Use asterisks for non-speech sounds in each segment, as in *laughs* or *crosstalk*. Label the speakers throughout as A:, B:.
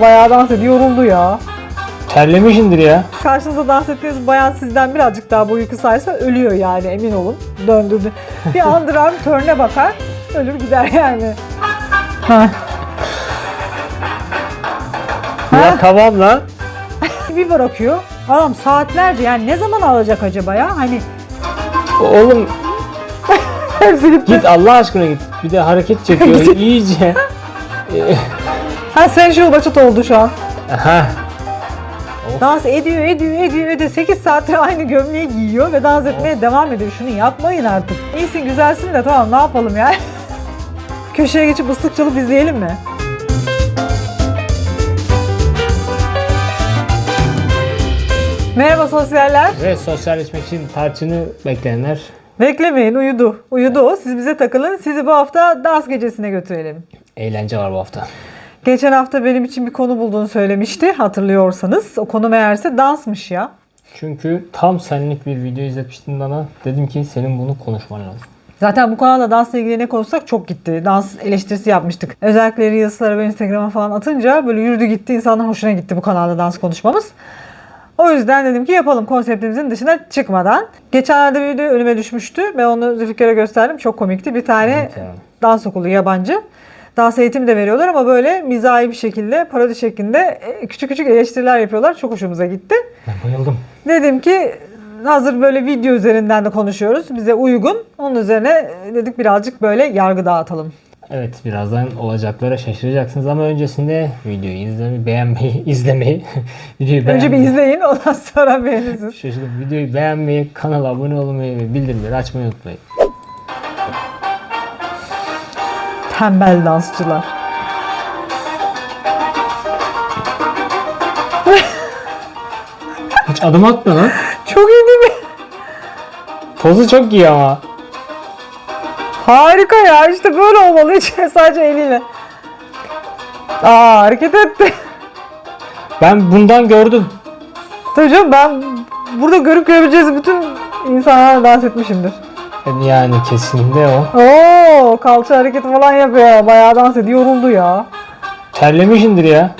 A: Bayağı dans ediyor. Yoruldu ya.
B: Terlemişindir ya.
A: Karşınızda dans ettiğiniz bayan sizden birazcık daha boyu kısaysa ölüyor yani emin olun. Döndürdü. Bir underarm törne bakar. Ölür gider yani. Ha.
B: Ya tamam lan.
A: Bir bırakıyor. Adam saatlerce yani ne zaman alacak acaba ya? Hani
B: Oğlum *laughs* git Allah aşkına git. Bir de hareket çekiyor *laughs* iyice. *laughs*
A: Ha sensual başat oldu şu an.
B: Aha.
A: Dans ediyor, ediyor, ediyor, ediyor. 8 saattir aynı gömleği giyiyor ve dans etmeye devam ediyor. Şunu yapmayın artık. İyisin, güzelsin de tamam ne yapalım ya? *laughs* Köşeye geçip ıslık çalıp izleyelim mi? Merhaba sosyaller.
B: Ve sosyalleşmek için tarçını bekleyenler
A: Beklemeyin uyudu. Uyudu o. Siz bize takılın. Sizi bu hafta dans gecesine götürelim.
B: eğlence var bu hafta.
A: Geçen hafta benim için bir konu bulduğunu söylemişti hatırlıyorsanız. O konu meğerse dansmış ya.
B: Çünkü tam senlik bir video izletmiştin bana. Dedim ki senin bunu konuşman lazım.
A: Zaten bu kanalda dansla ilgili ne konuşsak çok gitti. Dans eleştirisi yapmıştık. Özellikle Reels'lara ve Instagram'a falan atınca böyle yürüdü gitti. İnsanların hoşuna gitti bu kanalda dans konuşmamız. O yüzden dedim ki yapalım konseptimizin dışına çıkmadan. Geçenlerde bir video önüme düşmüştü. Ben onu Zülfikar'a gösterdim. Çok komikti. Bir tane
B: Evet ya.
A: dans okulu yabancı. Dans eğitimi de veriyorlar ama böyle mizahi bir şekilde, parodi şeklinde e, küçük küçük eleştiriler yapıyorlar. Çok hoşumuza gitti.
B: Ben bayıldım.
A: Dedim ki hazır böyle video üzerinden de konuşuyoruz. Bize uygun. Onun üzerine e, dedik birazcık böyle yargı dağıtalım.
B: Evet birazdan olacaklara şaşıracaksınız ama öncesinde videoyu *laughs* izlemeyi, beğenmeyi, *laughs* izlemeyi, videoyu
A: Önce bir
B: beğenmeyi,
A: izleyin ondan sonra beğenirsiniz.
B: Şaşırdım. Videoyu beğenmeyi, kanala abone olmayı ve bildirimleri açmayı unutmayın.
A: Tembel dansçılar.
B: Hiç adım atma lan.
A: Çok iyi değil mi?
B: Pozu çok iyi ama.
A: Harika ya işte böyle olmalı hiç *laughs* sadece eliyle. Aa hareket etti.
B: Ben bundan gördüm.
A: Tabii canım ben burada görüp görebileceğiz bütün insanlar dans etmişimdir.
B: Yani kesinlikle o.
A: Oo kalça hareketi falan yapıyor. Bayağı dans ediyor. Yoruldu ya.
B: Terlemişindir ya.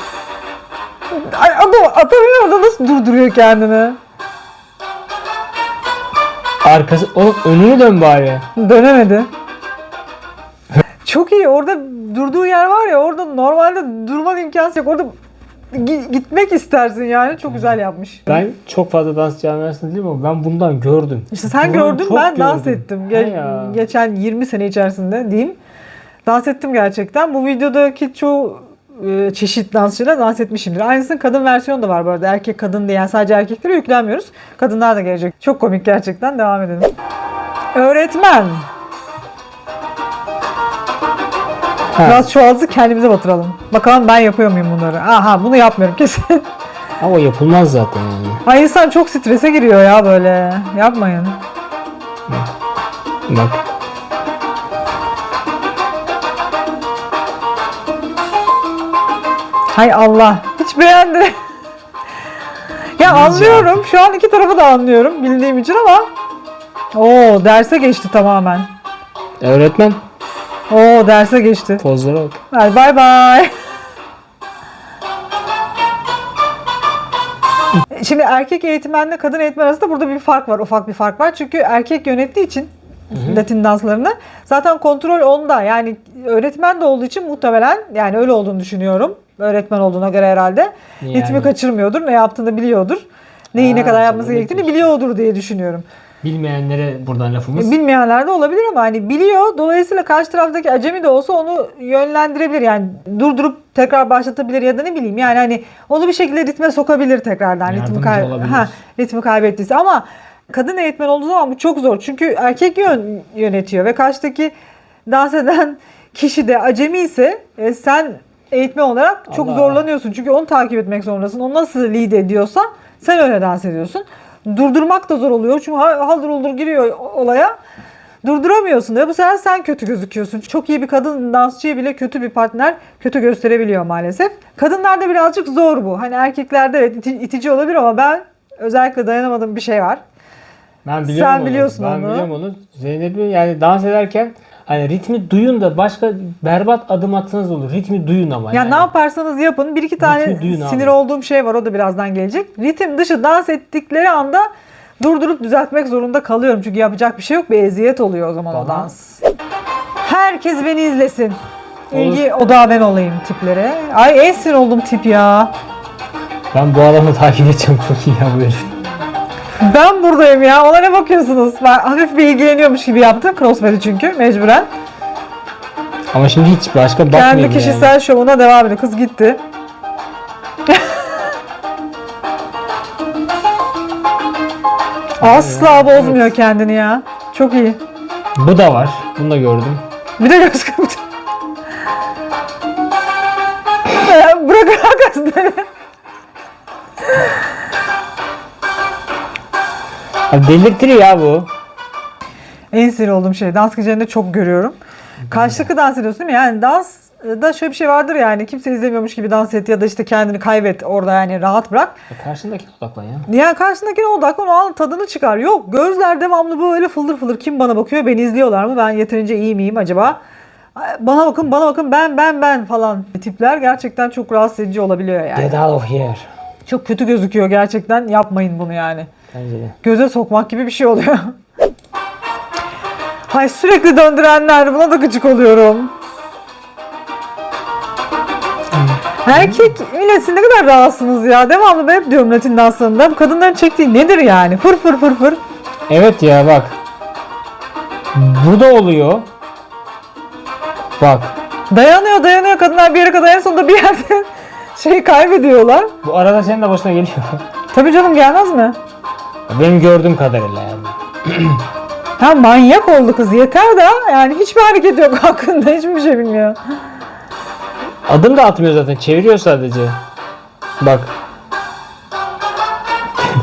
A: Ay adam atamıyor da nasıl durduruyor kendini?
B: Arkası, oğlum önünü dön bari.
A: Dönemedi. Çok iyi. Orada durduğu yer var ya orada normalde durman imkansız yok. Orada gitmek istersin yani. Çok güzel yapmış.
B: Ben çok fazla dans camiasında değilim ama ben bundan gördüm.
A: İşte sen
B: Bunu
A: gördün
B: çok
A: ben dans
B: gördüm.
A: ettim.
B: He
A: Ge-
B: ya.
A: geçen 20 sene içerisinde diyeyim. Dans ettim gerçekten. Bu videodaki çoğu e, çeşit dansçıyla dans etmişimdir. Aynısının kadın versiyonu da var bu arada. Erkek kadın diye yani sadece erkeklere yüklenmiyoruz. Kadınlar da gelecek. Çok komik gerçekten. Devam edelim. Öğretmen.
B: Ha.
A: Biraz çuvalımızı kendimize batıralım. Bakalım ben yapıyor muyum bunları? Aha bunu yapmıyorum kesin.
B: Ama yapılmaz zaten yani.
A: Ay insan çok strese giriyor ya böyle. Yapmayın.
B: Bak.
A: Hay Allah. Hiç beğendi. ya anlıyorum. Şu an iki tarafı da anlıyorum bildiğim için ama Oo derse geçti tamamen.
B: Öğretmen
A: Oo derse geçti.
B: pozlara bak.
A: Hadi bay bay. Şimdi erkek eğitmenle kadın eğitmen arasında burada bir fark var. Ufak bir fark var. Çünkü erkek yönettiği için Latin danslarını zaten kontrol onda. Yani öğretmen de olduğu için muhtemelen yani öyle olduğunu düşünüyorum. Öğretmen olduğuna göre herhalde.
B: Yani.
A: Ritmi kaçırmıyordur. Ne yaptığını biliyordur. Neyi ne
B: Ha,
A: kadar
B: sen
A: yapması gerektiğini biliyordur diye düşünüyorum.
B: Bilmeyenlere buradan lafımız.
A: Bilmeyenler de olabilir ama hani biliyor. Dolayısıyla karşı taraftaki acemi de olsa onu yönlendirebilir. Yani durdurup tekrar başlatabilir ya da ne bileyim. Yani hani onu bir şekilde ritme sokabilir tekrardan. Ritmi, kay-
B: olabilir.
A: ha, ritmi kaybettiyse ama kadın eğitmen olduğu zaman bu çok zor. Çünkü erkek yön yönetiyor ve karşıdaki dans eden kişi de acemi ise e, sen eğitmen olarak çok
B: Allah.
A: zorlanıyorsun. Çünkü onu takip etmek zorundasın. O nasıl lead ediyorsa sen öyle dans ediyorsun. Durdurmak da zor oluyor. Çünkü ha- haldır uldur giriyor olaya. Durduramıyorsun ve bu sefer sen kötü gözüküyorsun. Çok iyi bir kadın dansçıya bile kötü bir partner kötü gösterebiliyor maalesef. Kadınlarda birazcık zor bu. Hani erkeklerde evet iti- itici olabilir ama ben özellikle dayanamadığım bir şey var.
B: Ben biliyorum
A: Sen
B: onu.
A: biliyorsun
B: ben
A: onu.
B: biliyorum onu. Zeynep'i yani dans ederken Hani ritmi duyun da başka berbat adım atsanız olur. Ritmi duyun ama.
A: Ya
B: yani.
A: ne yaparsanız yapın. Bir iki tane
B: duyun abi.
A: sinir olduğum şey var. O da birazdan gelecek. Ritim dışı dans ettikleri anda durdurup düzeltmek zorunda kalıyorum. Çünkü yapacak bir şey yok. Bir eziyet oluyor o zaman o
B: Tamam.
A: dans. Herkes beni izlesin. İlgi odağı ben olayım tiplere. Ay en sinir oldum tip ya.
B: Ben bu adamı takip edeceğim çok iyi ya bu herif.
A: Ben buradayım ya. Ona ne bakıyorsunuz? Ben hafif bir ilgileniyormuş gibi yaptım. Crossfit'i çünkü mecburen.
B: Ama şimdi hiç başka bakmayayım
A: Kendi kişisel şovuna devam ediyor. Kız gitti. *laughs* Asla bozmuyor kendini ya. Çok iyi.
B: yani. Bu da var. Bunu da gördüm.
A: Bir de göz kırptı.
B: Abi delirtir ya bu.
A: En sinir olduğum şey dans gecelerinde çok görüyorum. Karşılıklı dans ediyorsun değil mi? Yani dans da şöyle bir şey vardır yani kimse izlemiyormuş gibi dans et ya da işte kendini kaybet orada yani rahat bırak.
B: Ya Karşındakine odaklan ya.
A: Yani karşındakine odaklan o an tadını çıkar. Yok gözler devamlı böyle fıldır fıldır kim bana bakıyor beni izliyorlar mı ben yeterince iyi miyim acaba? Bana bakın bana bakın ben ben ben falan tipler gerçekten çok rahatsız edici olabiliyor yani.
B: Get out of here.
A: Çok kötü gözüküyor gerçekten yapmayın bunu yani.
B: Bence de.
A: Göze sokmak gibi bir şey oluyor. Hay sürekli döndürenler buna da gıcık oluyorum. Erkek milleti ne kadar rahatsınız ya. Devamlı ben hep diyorum Latin danslarında. Bu kadınların çektiği nedir yani? Fır fır fır fır.
B: Evet ya bak. Bu da oluyor. Bak.
A: Dayanıyor dayanıyor kadınlar bir yere kadar en sonunda bir yerde *laughs* şey kaybediyorlar.
B: Bu arada senin de başına geliyor.
A: Tabii canım gelmez mi?
B: Benim gördüğüm kadarıyla yani. *clears throat*
A: Ha manyak oldu kız yeter de yani hiçbir hareket yok *laughs* hakkında hiçbir şey bilmiyor.
B: Adım da atmıyor zaten. Çeviriyor sadece. Bak. *laughs*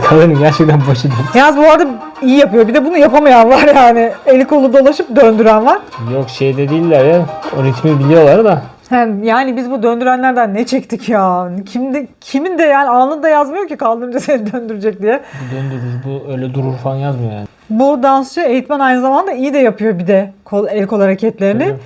B: Kadının gerçekten başı dönüyor.
A: Yalnız bu arada iyi yapıyor. Bir de bunu yapamayan var yani. Eli kolu dolaşıp döndüren var.
B: Yok şeyde değiller ya. O ritmi biliyorlar da.
A: Hem yani biz bu döndürenlerden ne çektik ya? Kimde, kimin de yani anında yazmıyor ki kaldırınca *laughs* seni döndürecek diye.
B: Bu döndürür, bu öyle durur falan yazmıyor yani.
A: Bu dansçı eğitmen aynı zamanda iyi de yapıyor bir de kol, el kol hareketlerini.
B: Tabii.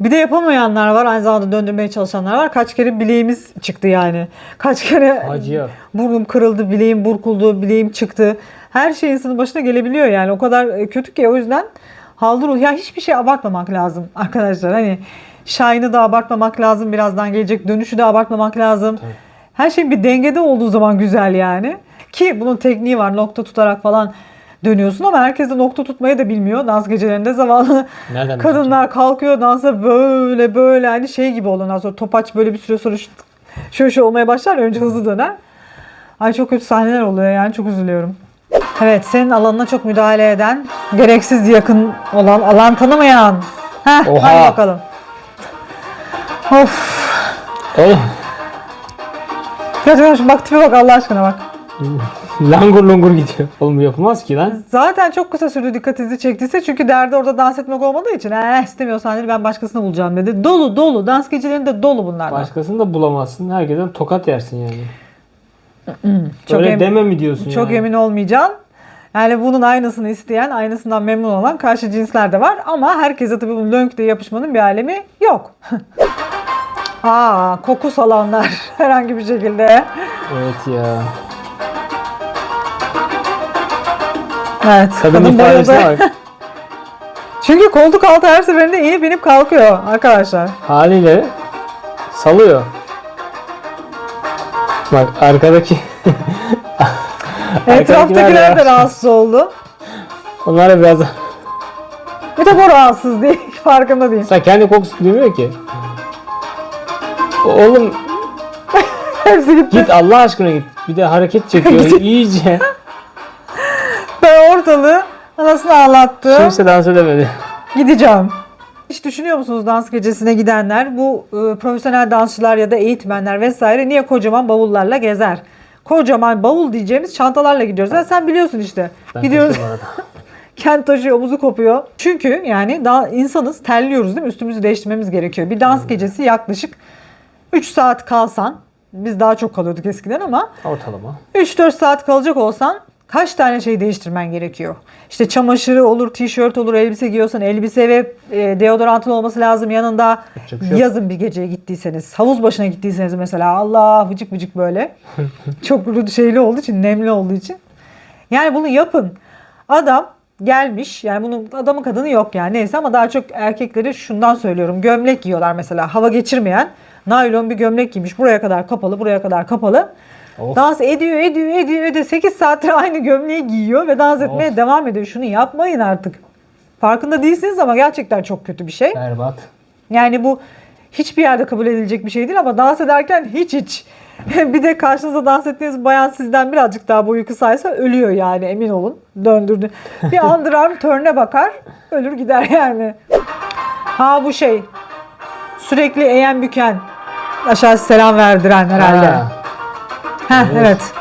A: Bir de yapamayanlar var. Aynı zamanda döndürmeye çalışanlar var. Kaç kere bileğimiz çıktı yani. Kaç kere
B: Acıyor.
A: burnum kırıldı, bileğim burkuldu, bileğim çıktı. Her şey insanın başına gelebiliyor yani. O kadar e, kötü ki o yüzden haldır. Ya hiçbir şey abartmamak lazım arkadaşlar. Hani Şahin'i de abartmamak lazım. Birazdan gelecek dönüşü de abartmamak lazım. Her şey bir dengede olduğu zaman güzel yani. Ki bunun tekniği var. Nokta tutarak falan dönüyorsun ama herkes de nokta tutmayı da bilmiyor. Dans gecelerinde zavallı
B: Nereden *laughs*
A: kadınlar kalkıyor dansa böyle böyle hani şey gibi. Ondan sonra topaç böyle bir süre sonra şöyle şey olmaya başlar. Önce hızlı döner. Ay çok kötü sahneler oluyor yani çok üzülüyorum. Evet senin alanına çok müdahale eden, gereksiz yakın olan, alan tanımayan. Heh,
B: Oha.
A: hadi bakalım. Of.
B: Oğlum.
A: Şu bak tipe bak Allah aşkına bak.
B: Langur lungur gidiyor. Oğlum yapılmaz ki lan.
A: Zaten çok kısa sürdü dikkatinizi çektiyse çünkü derdi orada dans etmek olmadığı için eh istemiyorsan dedi ben başkasını bulacağım dedi. Dolu dolu dans gecelerinde dolu bunlardan.
B: Başkasını da bulamazsın. Herkesten tokat yersin yani.
A: Çok
B: Öyle
A: em-
B: deme mi diyorsun
A: Çok
B: yani?
A: emin olmayacaksın. Yani bunun aynısını isteyen, aynısından memnun olan karşı cinsler de var. Ama herkese tabii bunun lönk diye yapışmanın bir alemi yok. *laughs* Aa, koku salanlar *laughs* herhangi bir şekilde.
B: Evet ya.
A: Evet,
B: Kadın
A: kadın bayıldı.
B: ifadesine bak. *laughs*
A: Çünkü koltuk altı her seferinde inip inip kalkıyor arkadaşlar.
B: Haliyle salıyor. Bak arkadaki *laughs*
A: Etraftakiler de rahatsız oldu.
B: Onlar da biraz
A: Bir tek o rahatsız değil, *laughs* farkında değil.
B: Sen kendi kokusunu duymuyor ki. Oğlum *laughs*
A: Hepsi gitti.
B: git Allah aşkına git. Bir de hareket çekiyor iyice.
A: Ben ortalığı anasını ağlattı.
B: Kimse dans edemedi.
A: Gideceğim. Hiç düşünüyor musunuz dans gecesine gidenler? Bu e, profesyonel dansçılar ya da eğitmenler vesaire niye kocaman bavullarla gezer? Kocaman bavul diyeceğimiz çantalarla gidiyoruz. Ha, sen biliyorsun işte.
B: Ben
A: Gidiyoruz. *laughs* Kent taşıyor, omuzu kopuyor. Çünkü yani daha insanız, terliyoruz değil mi? Üstümüzü değiştirmemiz gerekiyor. Bir dans gecesi yaklaşık 3 saat kalsan, biz daha çok kalıyorduk eskiden ama
B: Ortalama.
A: 3-4 saat kalacak olsan kaç tane şey değiştirmen gerekiyor. İşte çamaşırı olur, tişört olur, elbise giyiyorsan elbise ve e, deodorantın olması lazım yanında.
B: Şey.
A: Yazın bir geceye gittiyseniz, havuz başına gittiyseniz mesela Allah vıcık vıcık böyle. *laughs* Çok şeyli olduğu için, nemli olduğu için. Yani bunu yapın. Adam gelmiş yani bunun adamı kadını yok yani neyse ama daha çok erkekleri şundan söylüyorum. Gömlek giyiyorlar mesela hava geçirmeyen naylon bir gömlek giymiş buraya kadar kapalı buraya kadar kapalı.
B: Of.
A: Dans ediyor ediyor ediyor ediyor 8 saattir aynı gömleği giyiyor ve dans etmeye
B: Of.
A: devam ediyor. Şunu yapmayın artık. Farkında değilsiniz ama gerçekten çok kötü bir şey.
B: Berbat.
A: Yani bu hiçbir yerde kabul edilecek bir şey değil ama dans ederken hiç hiç. *laughs* bir de karşınıza dans ettiğiniz bayan sizden birazcık daha boyu kısaysa ölüyor yani emin olun. Döndürdü. Bir *laughs* underarm turn'e bakar ölür gider yani. Ha bu şey sürekli eğen büken aşağı selam verdiren herhalde.
B: Ha,
A: Heh, evet.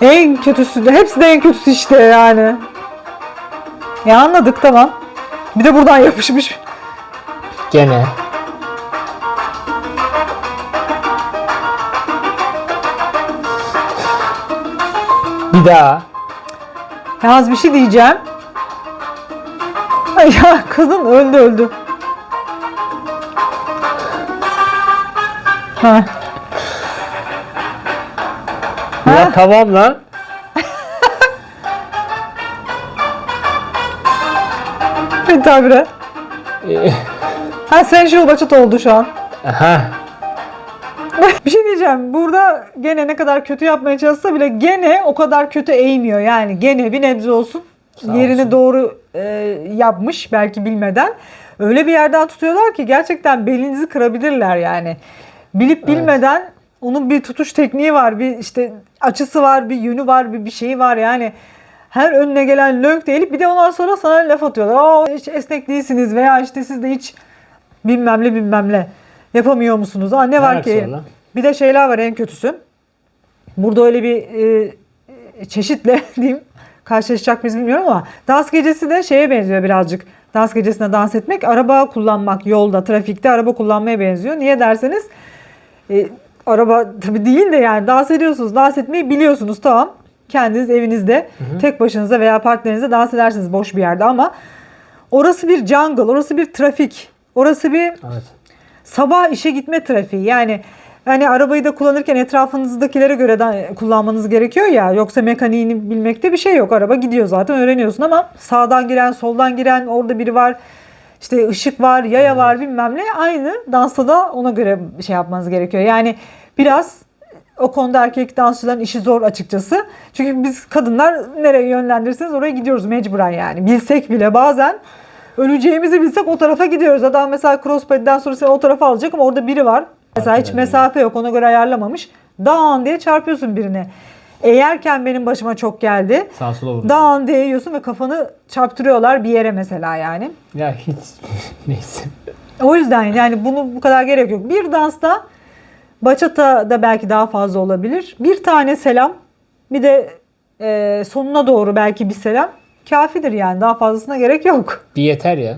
A: En kötüsü de hepsi de en kötüsü işte yani. Ya anladık tamam. Bir de buradan yapışmış.
B: Gene. Bir daha.
A: Yalnız bir şey diyeceğim. Ay ya kadın öldü öldü. Ha.
B: Ya tamam lan.
A: Bir tabire.
B: Ee,
A: Ha sensual baçat oldu şu an.
B: Aha.
A: bir şey diyeceğim. Burada gene ne kadar kötü yapmaya çalışsa bile gene o kadar kötü eğmiyor. Yani gene bir nebze olsun.
B: Sağ
A: yerini
B: olsun.
A: doğru e, yapmış belki bilmeden. Öyle bir yerden tutuyorlar ki gerçekten belinizi kırabilirler yani. Bilip bilmeden onun bir tutuş tekniği var. Bir işte açısı var, bir yönü var, bir bir şeyi var yani. Her önüne gelen lönk değilip bir de ondan sonra sana laf atıyorlar. Aa hiç esnek değilsiniz veya işte siz de hiç bilmem ne bilmem ne yapamıyor musunuz? Aa ne var ki?
B: lan?
A: Bir de şeyler var en kötüsü. Burada öyle bir e, çeşitle *laughs* diyeyim karşılaşacak mıyız bilmiyorum ama dans gecesi de şeye benziyor birazcık. Dans gecesinde dans etmek, araba kullanmak yolda, trafikte araba kullanmaya benziyor. Niye derseniz e, araba tabii değil de yani dans ediyorsunuz, dans etmeyi biliyorsunuz. Tamam. Kendiniz evinizde tek başınıza veya partnerinizle dans edersiniz boş bir yerde ama orası bir jungle, orası bir trafik, orası bir
B: Evet.
A: sabah işe gitme trafiği. Yani hani arabayı da kullanırken etrafınızdakilere göre de kullanmanız gerekiyor ya. Yoksa mekaniğini bilmekte bir şey yok. Araba gidiyor zaten öğreniyorsun ama sağdan giren soldan giren orada biri var işte ışık var yaya var bilmem ne aynı dansta da ona göre şey yapmanız gerekiyor yani biraz o konuda erkek dansçıların işi zor açıkçası. Çünkü biz kadınlar nereye yönlendirirseniz oraya gidiyoruz mecburen yani. Bilsek bile bazen öleceğimizi bilsek o tarafa gidiyoruz. Adam mesela crosspad'den sonra seni o tarafa alacak ama orada biri var. Mesela hiç mesafe yok ona göre ayarlamamış. Dağın diye çarpıyorsun birine. Eğerken benim başıma çok geldi.
B: Sağ sola vurdu.
A: Dağın diye yiyorsun ve kafanı çarptırıyorlar bir yere mesela yani.
B: Ya hiç *laughs* neyse.
A: O yüzden yani bunu bu kadar gerek yok. Bir dansta bachata da belki daha fazla olabilir. Bir tane selam bir de e, sonuna doğru belki bir selam kafidir yani daha fazlasına gerek yok.
B: Bir yeter ya.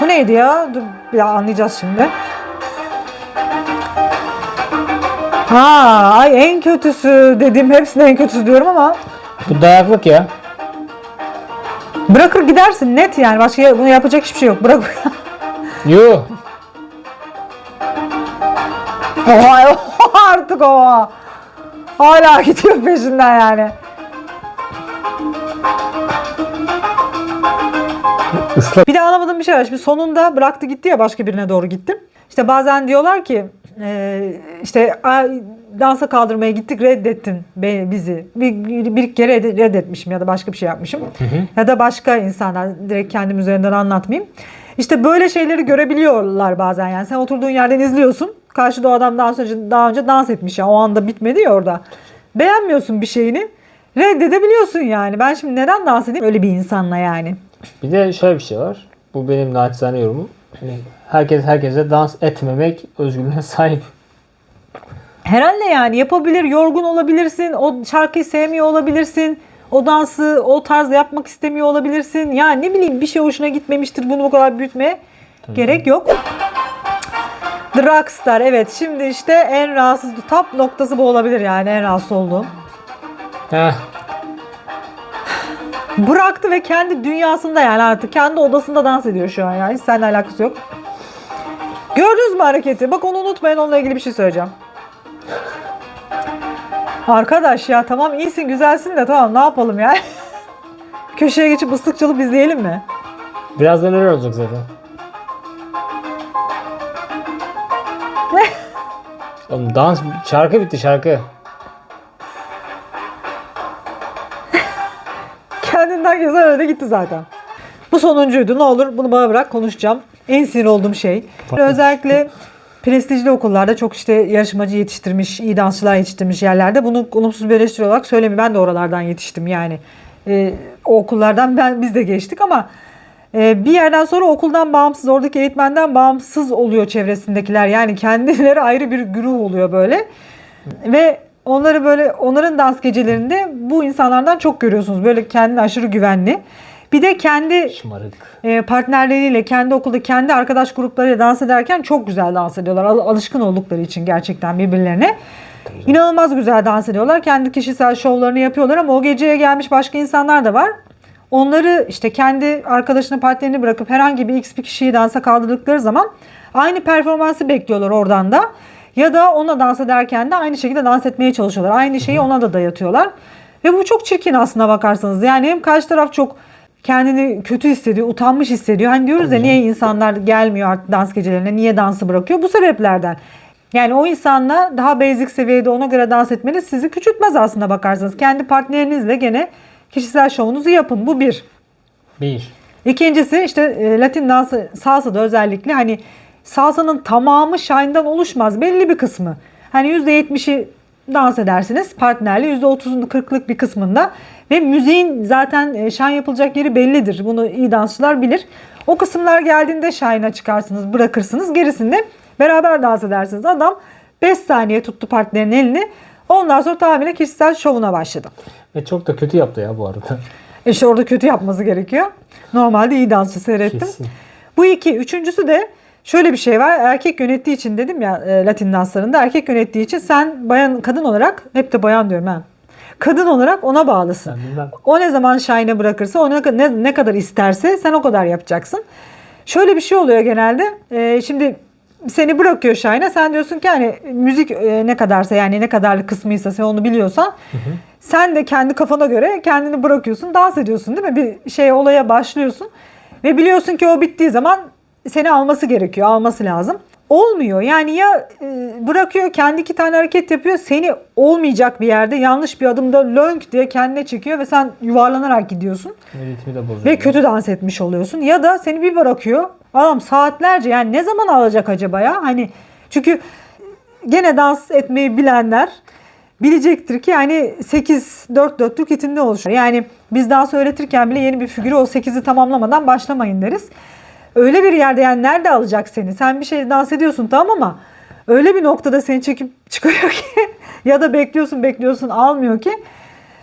A: Bu neydi ya? Dur bir daha anlayacağız şimdi. Ha, ay en kötüsü dedim hepsine en kötüsü diyorum ama
B: Bu dayaklık ya.
A: bırakır gidersin net yani başka bunu yapacak hiçbir şey yok. Bırak. *laughs*
B: Yuh.
A: Oha, oha artık o. Hala gidiyor peşinden yani.
B: Islak.
A: Bir de anlamadığım bir şey var. Şimdi sonunda bıraktı gitti ya başka birine doğru gittim. İşte bazen diyorlar ki e, işte "Ay, dansa kaldırmaya gittik reddettin bizi. Bir, bir, kere red- reddetmişim ya da başka bir şey yapmışım. Ya da başka insanlar direkt kendim üzerinden anlatmayayım. İşte böyle şeyleri görebiliyorlar bazen yani. Sen oturduğun yerden izliyorsun. Karşıda o adam daha önce, daha önce dans etmiş ya. O anda bitmedi ya orada. Beğenmiyorsun bir şeyini. Reddedebiliyorsun yani. Ben şimdi neden dans edeyim öyle bir insanla yani.
B: Bir de şöyle bir şey var. Bu benim naçizane yorumum. Hani herkes herkese dans etmemek özgürlüğüne *laughs* sahip.
A: Herhalde yani yapabilir, yorgun olabilirsin, o şarkıyı sevmiyor olabilirsin, o dansı o tarzda yapmak istemiyor olabilirsin. Yani ne bileyim bir şey hoşuna gitmemiştir bunu bu kadar büyütmeye gerek yok. The Rockstar evet şimdi işte en rahatsız top noktası bu olabilir yani en rahatsız olduğum.
B: Heh.
A: Bıraktı ve kendi dünyasında yani artık kendi odasında dans ediyor şu an yani. Hiç seninle alakası yok. Gördünüz mü hareketi? Bak onu unutmayın onunla ilgili bir şey söyleyeceğim. Arkadaş ya tamam iyisin güzelsin de tamam ne yapalım ya? *laughs* Köşeye geçip ıslık çalıp izleyelim mi?
B: Birazdan öyle olacak zaten. *laughs* Oğlum dans şarkı bitti şarkı.
A: Kendinden güzel öyle gitti zaten. Bu sonuncuydu. Ne olur bunu bana bırak konuşacağım. En sinir olduğum şey. Özellikle prestijli okullarda çok işte yarışmacı yetiştirmiş, iyi dansçılar yetiştirmiş yerlerde bunu olumsuz bir eleştiri olarak söylemiyorum. Ben de oralardan yetiştim yani. Ee, o okullardan ben biz de geçtik ama e, bir yerden sonra okuldan bağımsız, oradaki eğitmenden bağımsız oluyor çevresindekiler. Yani kendileri *laughs* ayrı bir güruh oluyor böyle. Ve onları böyle onların dans gecelerinde bu insanlardan çok görüyorsunuz. Böyle kendine aşırı güvenli. Bir de kendi
B: Şımarık.
A: e, partnerleriyle, kendi okulda kendi arkadaş gruplarıyla dans ederken çok güzel dans ediyorlar. Al- alışkın oldukları için gerçekten birbirlerine. İnanılmaz güzel dans ediyorlar. Kendi kişisel şovlarını yapıyorlar ama o geceye gelmiş başka insanlar da var. Onları işte kendi arkadaşını, partnerini bırakıp herhangi bir x bir kişiyi dansa kaldırdıkları zaman aynı performansı bekliyorlar oradan da. Ya da ona dans ederken de aynı şekilde dans etmeye çalışıyorlar. Aynı şeyi ona da dayatıyorlar. Ve bu çok çirkin aslına bakarsanız. Yani hem karşı taraf çok kendini kötü hissediyor, utanmış hissediyor. Hani diyoruz ya niye insanlar gelmiyor artık dans gecelerine, niye dansı bırakıyor? Bu sebeplerden. Yani o insanla daha basic seviyede ona göre dans etmeniz sizi küçültmez aslında bakarsanız. Kendi partnerinizle gene kişisel şovunuzu yapın. Bu bir.
B: Bir.
A: İkincisi işte e, Latin dansı salsa'da özellikle hani salsanın tamamı shine'dan oluşmaz. Belli bir kısmı. Hani %70'i dans edersiniz partnerle %30'unu 40'lık bir kısmında ve müziğin zaten e, shine yapılacak yeri bellidir. Bunu iyi dansçılar bilir. O kısımlar geldiğinde shine'a çıkarsınız, bırakırsınız. Gerisinde beraber dans edersiniz. Adam 5 saniye tuttu partnerin elini. Ondan sonra tamamen kişisel şovuna başladı.
B: Ve çok da kötü yaptı ya bu arada.
A: İşte orada kötü yapması gerekiyor. Normalde iyi dansçı seyrettim.
B: Kesin.
A: Bu iki. Üçüncüsü de şöyle bir şey var. Erkek yönettiği için dedim ya e, Latin danslarında erkek yönettiği için sen bayan kadın olarak hep de bayan diyorum ha. Kadın olarak ona bağlısın. O ne zaman shine'e bırakırsa o ne, ne, kadar isterse sen o kadar yapacaksın. Şöyle bir şey oluyor genelde. E, şimdi seni bırakıyor shine'e sen diyorsun ki hani müzik e, ne kadarsa yani ne kadarlık kısmıysa sen onu biliyorsan sen de kendi kafana göre kendini bırakıyorsun dans ediyorsun değil mi? Bir şey olaya başlıyorsun ve biliyorsun ki o bittiği zaman seni alması gerekiyor alması lazım. Olmuyor yani ya e, bırakıyor kendi iki tane hareket yapıyor seni olmayacak bir yerde yanlış bir adımda lönk diye kendine çekiyor ve sen yuvarlanarak gidiyorsun.
B: Ritmi de bozuyor.
A: Ve kötü dans etmiş oluyorsun. Ya da seni bir bırakıyor. Adam saatlerce yani ne zaman alacak acaba ya? Hani çünkü gene dans etmeyi bilenler bilecektir ki yani 8 4 dörtlük ritimde oluşur. Yani biz dans öğretirken bile yeni bir figürü o 8'i tamamlamadan başlamayın deriz. Öyle bir yerde yani nerede alacak seni? Sen bir şey dans ediyorsun tamam ama öyle bir noktada seni çekip çıkarıyor ki *laughs* ya da bekliyorsun bekliyorsun almıyor ki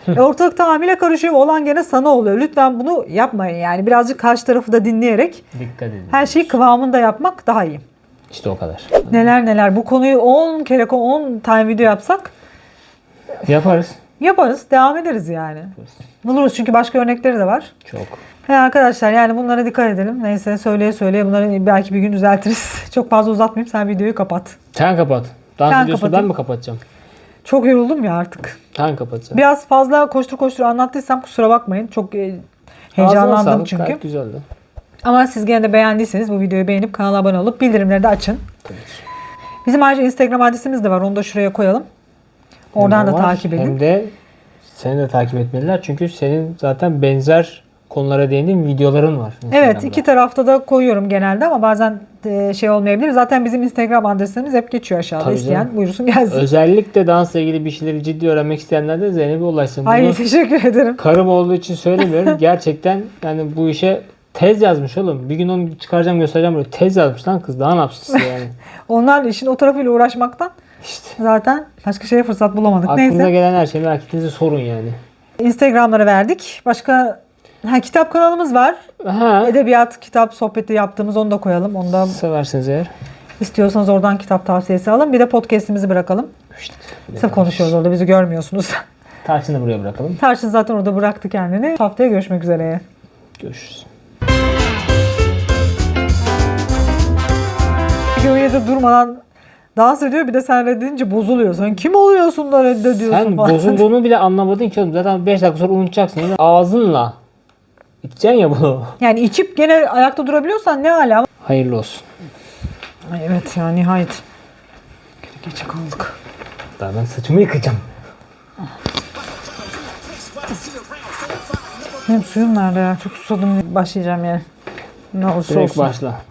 A: e, ortalık tamamıyla karışıyor olan gene sana oluyor. Lütfen bunu yapmayın yani birazcık karşı tarafı da dinleyerek
B: Dikkat edin.
A: her şeyi kıvamında yapmak daha iyi.
B: İşte o kadar.
A: Neler neler bu konuyu 10 kere 10 tane video yapsak
B: Yaparız.
A: yaparız devam ederiz yani. Buluruz çünkü başka örnekleri de var.
B: Çok.
A: He arkadaşlar yani bunlara dikkat edelim. Neyse söyleye söyleye bunları belki bir gün düzeltiriz. *laughs* Çok fazla uzatmayayım sen videoyu kapat.
B: Sen kapat. Dans
A: Ben
B: ediyorsun ben mi kapatacağım?
A: Çok yoruldum ya artık.
B: Sen kapatacağım.
A: Biraz fazla koştur koştur anlattıysam kusura bakmayın. Çok e, heyecanlandım
B: sağlık,
A: çünkü.
B: Güzeldi.
A: Ama siz gene de beğendiyseniz bu videoyu beğenip kanala abone olup bildirimleri de açın.
B: Tabii ki.
A: Bizim ayrıca Instagram adresimiz de var. Onu da şuraya koyalım. Oradan
B: Hem
A: da
B: var,
A: takip edin.
B: Hem de seni de takip etmeliler. Çünkü senin zaten benzer konulara değindiğin videoların var.
A: Evet iki tarafta da koyuyorum genelde ama bazen e, şey olmayabilir. Zaten bizim Instagram adreslerimiz hep geçiyor aşağıda.
B: Tabii
A: İsteyen
B: canım.
A: buyursun gelsin.
B: Özellikle dansla ilgili bir şeyleri ciddi öğrenmek isteyenler de Zeynep'e ulaşsın. Bunu
A: Ay teşekkür ederim.
B: karım olduğu için söylemiyorum. *laughs* Gerçekten yani bu işe tez yazmış oğlum. Bir gün onu çıkaracağım göstereceğim böyle. Tez yazmış lan kız. Daha ne yapsın yani. *laughs*
A: Onlar işin o tarafıyla uğraşmaktan
B: İşte.
A: zaten başka şeye fırsat bulamadık.
B: Aklınıza
A: Neyse.
B: gelen her şeyi merak ettiğinizi sorun yani.
A: Instagram'lara verdik. Başka ha, kitap kanalımız var.
B: Ha.
A: Edebiyat, kitap sohbeti yaptığımız onu da koyalım. Onu da
B: Severseniz eğer.
A: istiyorsanız oradan kitap tavsiyesi alın. Bir de podcast'imizi bırakalım.
B: İşte, bir
A: Sırf konuşuyoruz orada bizi görmüyorsunuz. *laughs*
B: Tarçını buraya bırakalım.
A: Tarçın zaten orada bıraktı kendini. Haftaya görüşmek üzere.
B: Görüşürüz.
A: Yerde durmadan dans ediyor bir de sen reddedince bozuluyor. Sen kim oluyorsun da reddediyorsun
B: Sen
A: falan.
B: bozulduğunu bile anlamadın ki oğlum. Zaten 5 dakika sonra unutacaksın. *laughs* Ağzınla içeceksin ya bunu.
A: Yani içip gene ayakta durabiliyorsan ne hala.
B: Hayırlı olsun.
A: Ay evet ya nihayet. Geri geçe kaldık.
B: Daha ben saçımı yıkayacağım.
A: Benim suyum nerede ya? Çok susadım. Başlayacağım yani. Ne olursa
B: Direkt
A: olsun.
B: başla.